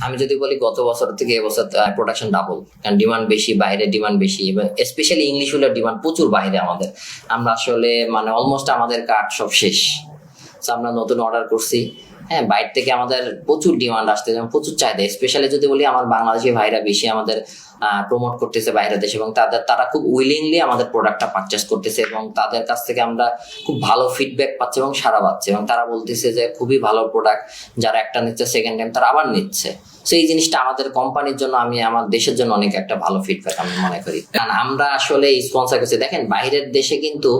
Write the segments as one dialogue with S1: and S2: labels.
S1: আমি যদি বলি গত বছর থেকে এবছর প্রোডাকশন ডাবল কারণ ডিমান্ড বেশি, বাইরে ডিমান্ড বেশি, এবং স্পেশালি ইংলিশ হলে ডিমান্ড প্রচুর বাইরে আমাদের। আমরা আসলে মানে অলমোস্ট আমাদের কাঠ সব শেষ। আমরা নতুন অর্ডার করছি। হ্যাঁ বাইরে থেকে আমাদের প্রচুর ডিমান্ড আসতে যেমন প্রচুর চাহিদা স্পেশালি যদি বলি আমার বাংলাদেশি ভাইরা বেশি আমাদের প্রমোট করতেছে বাইরের দেশে এবং তাদের, তারা খুব উইলিংলি আমাদের প্রোডাক্টটা পারচেস করতেছে এবং তাদের কাছ থেকে আমরা খুব ভালো ফিডব্যাক পাচ্ছি এবং সারা পাচ্ছি এবং তারা বলতেছে যে খুবই ভালো প্রোডাক্ট যারা একটা নিচ্ছে সেকেন্ড টাইম তারা আবার নিচ্ছে। সেই জিনিসটা আমাদের কোম্পানির জন্য, আমি আমার দেশের জন্য অনেক একটা ভালো ফিডব্যাক আমি মনে করি। কারণ আমরা আসলে স্পন্সর করছি দেখেন, বাইরের দেশে কিন্তু,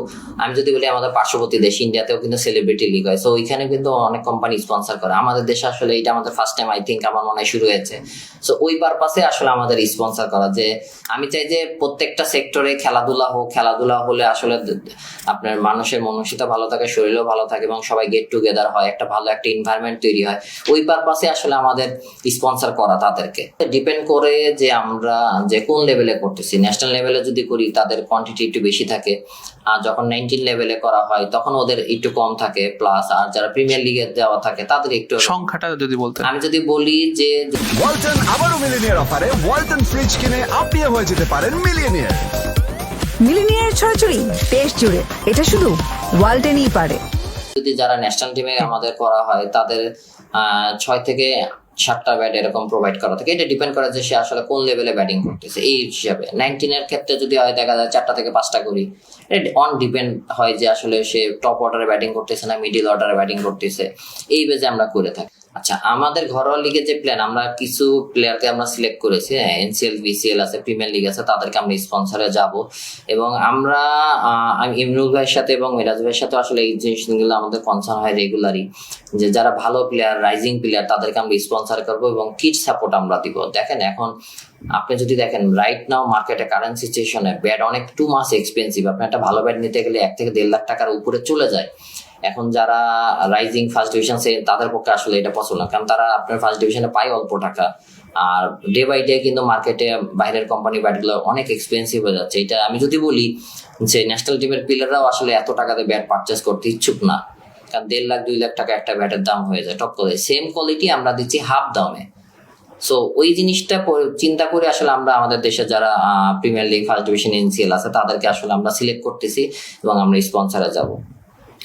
S1: আমি যদি বলি আমাদের পার্শ্ববর্তী দেশ ইন্ডিয়াতেও কিন্তু সেলিব্রিটি লিগ হয়। তো ওইখানে কিন্তু অনেক কোম্পানি স্পন্সর করে। আমাদের দেশে আসলে এটা আমাদের ফার্স্ট টাইম আই থিঙ্ক আমার মনে শুরু হয়েছে। সো ওই পারপাসে আসলে আমাদের স্পন্সর করা যে, আমি চাই যে প্রত্যেকটা সেক্টরে খেলাধুলা হোক, খেলাধুলা হলে আসলে আপনার মানুষের মানসিকতা ভালো থাকে, শরীরও ভালো থাকে এবং সবাই গেট টুগেদার হয়, একটা ভালো একটা এনভায়রনমেন্ট তৈরি হয়। ওই পারপাসে আসলে আমাদের স্পন্সর করা তাদেরকে। ডিপেন্ড করে যে আমরা যে কোন লেভেলে করতেছি। ন্যাশনাল লেভেলে যদি করি তাদের কোয়ান্টিটি একটু বেশি থাকে। আর যখন নাইনটিন লেভেলে করা হয় তখন ওদের একটু কম থাকে। প্লাস আর যারা প্রিমিয়ার লিগে দেওয়া থাকে তাদের একটু
S2: সংখ্যাটা যদি বলতে
S1: আমি যদি বলি যে
S3: ওয়ালটন আবারও মিলিনিয়ার অফারে ওয়ালটন ফ্রিজ কিনে আপনিও হয়ে যেতে পারেন মিলিয়নিয়ার
S4: মিলিনিয়ার ছড়াছড়ি দেশ জুড়ে। এটা শুধু ওয়ালটেনই পারে।
S1: যদি যারা ন্যাশনাল টিমে আমাদের করা হয় তাদের আহ, ছয় থেকে সাতটা ব্যাট এরকম প্রোভাইড করা থাকে। এটা ডিপেন্ড করে যে সে আসলে কোন লেভেলে ব্যাটিং করতেছে। এই হিসাবে নাইনটিনের ক্ষেত্রে যদি হয়, দেখা যায় চারটা থেকে পাঁচটা করি। অন ডিপেন্ড হয় যে আসলে সে টপ অর্ডারে ব্যাটিং করতেছে না মিডিল অর্ডারে ব্যাটিং করতেছে। এই বেজে আমরা করে থাকি। আচ্ছা। আমাদের ঘরোয়া লিগে যে প্ল্যান আমরা কিছু প্লেয়ারকে আমরা সিলেক্ট করেছি এনসিএল বিসিএল আছে প্রিমিয়ার লিগ আছে, তাদেরকে আমরা স্পন্সরে যাব। এবং আমরা আমি ইমরুল ভাইয়ের সাথে এবং মিরাজ ভাইয়ের সাথে আসলে এই জিনিসগুলো আমাদের কনসার্ন হয় রেগুলারই যে যারা ভালো প্লেয়ার রাইজিং প্লেয়ার তাদেরকে আমরা স্পন্সর করব এবং কিট সাপোর্ট আমরা দিব। দেখেন এখন, আপনি যদি দেখেন রাইট নাও মার্কেটে কারেন্ট সিচুয়েশনে ব্যাট অনেক টু মাস এক্সপেন্সিভ আপনি একটা ভালো ব্যাট নিতে গেলে এক থেকে দেড় লাখ টাকার উপরে চলে যায়। এখন যারা রাইজিং ফার্স্ট ডিভিশন সে তাদের পক্ষে আসলে এটা পছন্দ না। কারণ তারা আপনার ফার্স্ট ডিভিশনে পায় অল্প টাকা। আর ডে বাই ডে কিন্তু মার্কেটে বাইরের কোম্পানি ব্যাটগুলো অনেক এক্সপেন্সিভ হয়ে যাচ্ছে। এটা আমি যদি বলি যে ন্যাশনাল টিমের প্লেয়াররাও আসলে এত টাকাতে ব্যাট পারচেস করতে ইচ্ছুক না। কারণ দেড় লাখ, দুই লাখ টাকা একটা ব্যাটের দাম হয়ে যায় টপ করে সেম কোয়ালিটি আমরা দিচ্ছি হাফ দামে। সো ওই জিনিসটা চিন্তা করে আসলে আমরা আমাদের দেশে যারা premier league first division NCL আছে, তাদেরকে আসলে আমরা সিলেক্ট করতেছি এবং আমরা স্পন্সারে যাব।